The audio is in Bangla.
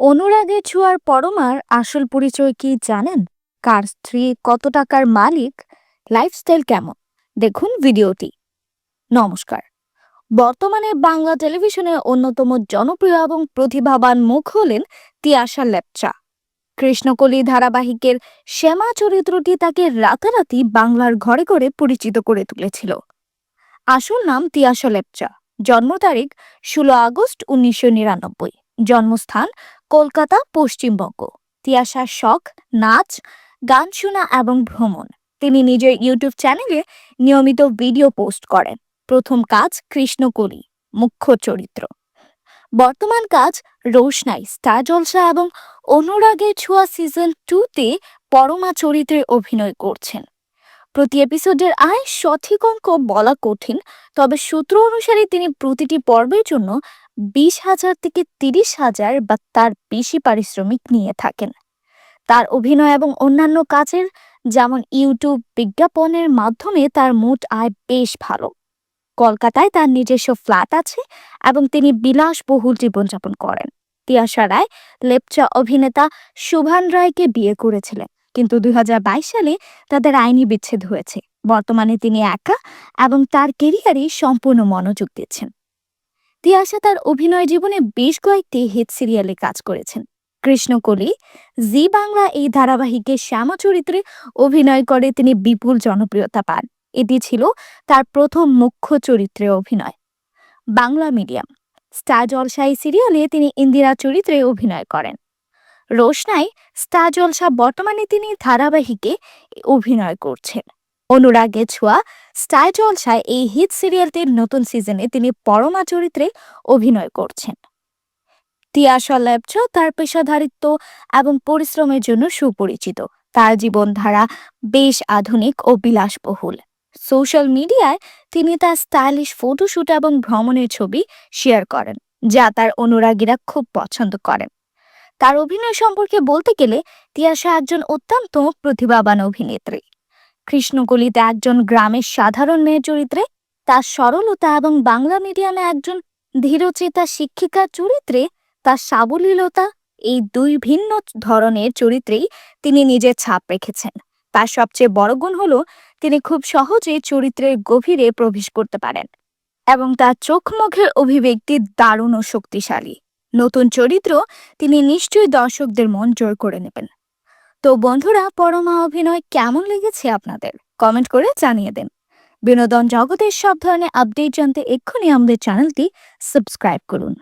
অনুরাগের ছোঁয়ার পরমার আসল পরিচয় কি জানেন? কার স্ত্রী, কত টাকার মালিক লাইফস্টাইল কেমন? দেখুন ভিডিওটি। নমস্কার। বর্তমানে বাংলা টেলিভিশনে অন্যতম জনপ্রিয় এবং প্রতিভাবান মুখ হলেন তিয়াশা লেপচা। কৃষ্ণকলি ধারাবাহিকের শ্যামা চরিত্রটি তাকে রাতারাতি বাংলার ঘরে ঘরে পরিচিত করে তুলেছিল। আসল নাম তিয়াশা লেপচা। জন্ম তারিখ ষোলো আগস্ট উনিশশো নিরানব্বই। জন্মস্থান কলকাতা, পশ্চিমবঙ্গ। তিয়াশার শখ, নাচ, গান শোনা এবং ভ্রমণ। তিনি নিজের ইউটিউব চ্যানেলে নিয়মিত ভিডিও পোস্ট করেন। প্রথম কাজ কৃষ্ণকলি, মুখ্য চরিত্র। বর্তমান কাজ রোশনাই, স্টার জলসা এবং অনুরাগের ছোঁয়া সিজন টুতে পরমা চরিত্রে অভিনয় করছেন। প্রতি এপিসোডের আয় সঠিক অঙ্ক বলা কঠিন, তবে সূত্র অনুসারে তিনি প্রতিটি পর্বের জন্য বিশ হাজার থেকে তিরিশ হাজার বা তার বেশি পারিশ্রমিক নিয়ে থাকেন। তার অভিনয় এবং অন্যান্য কাজের যেমন ইউটিউব বিজ্ঞাপনের মাধ্যমে তার মোট আয় বেশ ভালো। কলকাতায় তার নিজস্ব ফ্ল্যাট আছে এবং তিনি বিলাসবহুল জীবনযাপন করেন। তিয়াশা রায়, লেপচা অভিনেতা শুভান রায়কে বিয়ে করেছিলেন। কিন্তু দুই হাজার বাইশ সালে তাদের আইনি বিচ্ছেদ হয়েছে। বর্তমানে তিনি একা এবং তার কেরিয়ারে সম্পূর্ণ মনোযোগ দিচ্ছেন। তিয়াশা তার অভিনয় জীবনে বেশ কয়েকটি হিট সিরিয়ালে কাজ করেছেন। কৃষ্ণকলি, জি বাংলা এই ধারাবাহিকে শ্যামা চরিত্রে অভিনয় করে তিনি বিপুল জনপ্রিয়তা পান। এটি ছিল তার প্রথম মুখ্য চরিত্রে অভিনয়। বাংলা মিডিয়াম, স্টার জলসাই সিরিয়ালে তিনি ইন্দিরা চরিত্রে অভিনয় করেন। রোশনাই স্টার জলসা বর্তমানে তিনি ধারাবাহিকে অভিনয় করছেন। অনুরাগে ছোঁয়া স্টার জলসায় এই হিট সিরিয়ালটির নতুন সিজনে তিনি পরমা চরিত্রে অভিনয় করছেন। তিয়াশা ল্যাবচ তার পেশাধারিত্ব এবং পরিশ্রমের জন্য সুপরিচিত। তার জীবনধারা বেশ আধুনিক ও বিলাসবহুল। সোশ্যাল মিডিয়ায় তিনি তার স্টাইলিশ ফটোশুট এবং ভ্রমণের ছবি শেয়ার করেন, যা তার অনুরাগীরা খুব পছন্দ করেন। তার অভিনয় সম্পর্কে বলতে গেলে তিয়াশা একজন অত্যন্ত প্রতিভাবান অভিনেত্রী। কৃষ্ণকলিতে একজন গ্রামের সাধারণ মেয়ের চরিত্রে, তার সরলতা এবং বাংলা মিডিয়ামে একজন ধীরচেতা শিক্ষিকার চরিত্রে, তার সাবলীলতা এই দুই ভিন্ন ধরনের চরিত্রেই তিনি নিজের ছাপ রেখেছেন। তার সবচেয়ে বড় গুণ হলো, তিনি খুব সহজে চরিত্রের গভীরে প্রবেশ করতে পারেন এবং তার চোখ মুখের অভিব্যক্তি দারুণ ও শক্তিশালী। নতুন চরিত্র, তিনি নিশ্চয়ই দর্শকদের মন জয় করে নেবেন। তো বন্ধুরা, পরমা অভিনয় কেমন লেগেছে আপনাদের? কমেন্ট করে জানিয়ে দেন। বিনোদন জগতের সব ধরনের আপডেট জানতে এক্ষুনি আমাদের চ্যানেলটি সাবস্ক্রাইব করুন।